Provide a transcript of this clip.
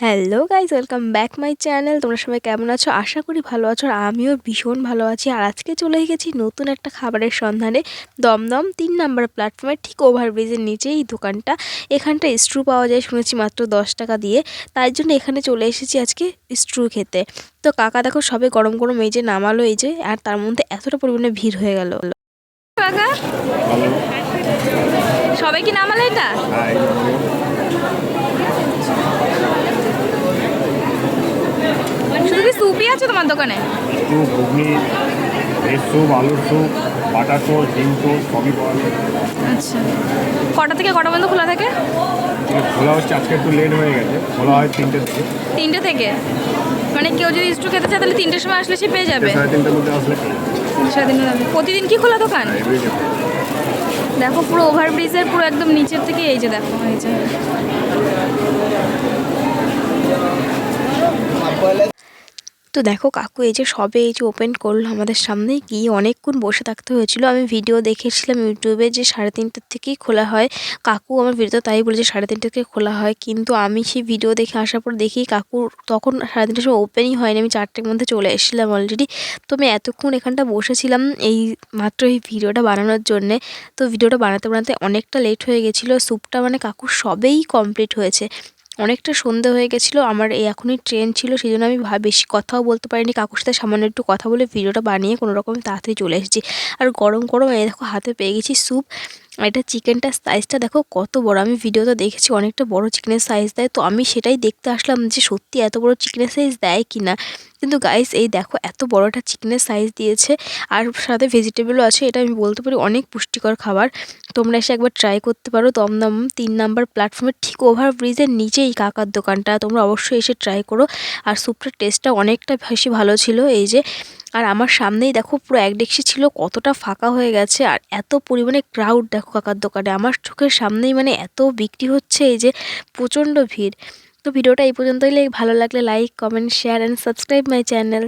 Hello guys welcome back my channel তোমরা সবাই কেমন আছো? আশা করি ভালো আছো আর আমিও ভীষণ ভালো আছি। আর আজকে চলে গেছি নতুন একটা খাবারের সন্ধানে। দমদম তিন নাম্বার প্ল্যাটফর্মের ঠিক ওভারব্রিজের নিচে এই দোকানটা। এখানটা স্ট্রু পাওয়া যায় শুনেছি মাত্র দশ টাকা দিয়ে। তাই জন্য এখানে চলে এসেছি আজকে স্ট্রু খেতে। তো কাকা দেখো সবে গরম গরম এই যে নামালো এই যে আর তার মধ্যে এতটা পরিমাণে ভিড় হয়ে গেল। কাকা? সবাই কি নামালে এটা? আছে তোমার দোকানে? স্যুপ ঘুগনি ভেজ স্যুপ আলুর স্যুপ বাটার টোস্ট ডিম টোস্ট সবই পাওয়া যায়। আচ্ছা। কটা থেকে কটা পর্যন্ত খোলা থাকে? খোলা হচ্ছে আজকে একটু লেট হয়ে গেছে। খোলা হয় তিনটে থেকে। তিনটে থেকে? মানে কেউ যদি স্টু খেতে চায় তাহলে তিনটের সময় আসলে সে পেয়ে যাবে। সাড়ে তিনটের মধ্যে আসলে পেয়ে যাবে। তিনটে সাড়ে তিনটে প্রতিদিন কি খোলা দোকান? হ্যাঁ। দেখো পুরো ওভারব্রিজের পুরো একদম নিচের থেকে এই যে দেখো এই যে। তো দেখো কাকু, এই যে সবে এই যে ওপেন করল আমাদের সামনে গিয়ে অনেকক্ষণ বসে থাকতে হয়েছিল। আমি ভিডিও দেখেছিলাম ইউটিউবে যে সাড়ে তিনটের থেকেই খোলা হয়। কাকু আমার ভিডিও তাই বলেছে সাড়ে তিনটে থেকে খোলা হয়। কিন্তু আমি সেই ভিডিও দেখে আসার পর দেখি কাকু তখন সাড়ে তিনটের সময় ওপেনই হয়নি। আমি চারটের মধ্যে চলে এসেছিলাম অলরেডি তো আমি এতক্ষণ এখানটা বসেছিলাম এই মাত্র এই ভিডিওটা বানানোর জন্যে। তো ভিডিওটা বানাতে বানাতে অনেকটা লেট হয়ে গেছিল। স্যুপটা মানে কাকুর সবেই কমপ্লিট হয়েছে। অনেকটা সন্ধে হয়ে গেছিল, আমার এই এখনই ট্রেন ছিল সেই জন্য আমি বেশি কথাও বলতে পারিনি। কাকুর সাথে সামান্য একটু কথা বলে ভিডিওটা বানিয়ে কোনো রকম তাড়াতাড়ি চলে এসেছি। আর গরম গরম এই দেখো হাতে পেয়ে গেছি স্যুপ আর এটা চিকেনটার সাইজটা দেখো কত বড়। আমি ভিডিওতে দেখেছি অনেকটা বড় চিকেনের সাইজ দেয়। তো আমি সেটাই দেখতে আসলাম যে সত্যি এত বড় চিকেনের সাইজ দেয় কি না কিন্তু গাইস এই দেখো এত বড় একটা চিকেনের সাইজ দিয়েছে। আর সাথে ভেজিটেবলও আছে। এটা আমি বলতে পারি অনেক পুষ্টিকর খাবার। তোমরা এসে একবার ট্রাই করতে পারো। দমদম তিন নাম্বার প্ল্যাটফর্মের ঠিক ওভার ব্রিজের নিচেই কাকার দোকানটা। তোমরা অবশ্যই এসে ট্রাই করো। আর স্যুপটার টেস্টটা অনেকটা বেশি ভালো ছিল। এই যে আর আমার সামনেই দেখো পুরো এক ডেকসি ছিল, কতটা ফাঁকা হয়ে গেছে আর এত পরিমাণে ক্রাউড দেখো কাকার দোকানে। আমার চোখের সামনেই মানে এত বিক্রি হচ্ছে এই যে প্রচণ্ড ভিড়। তো ভিডিওটা এই পর্যন্তই। লাইক ভালো লাগলে like comment share and subscribe my channel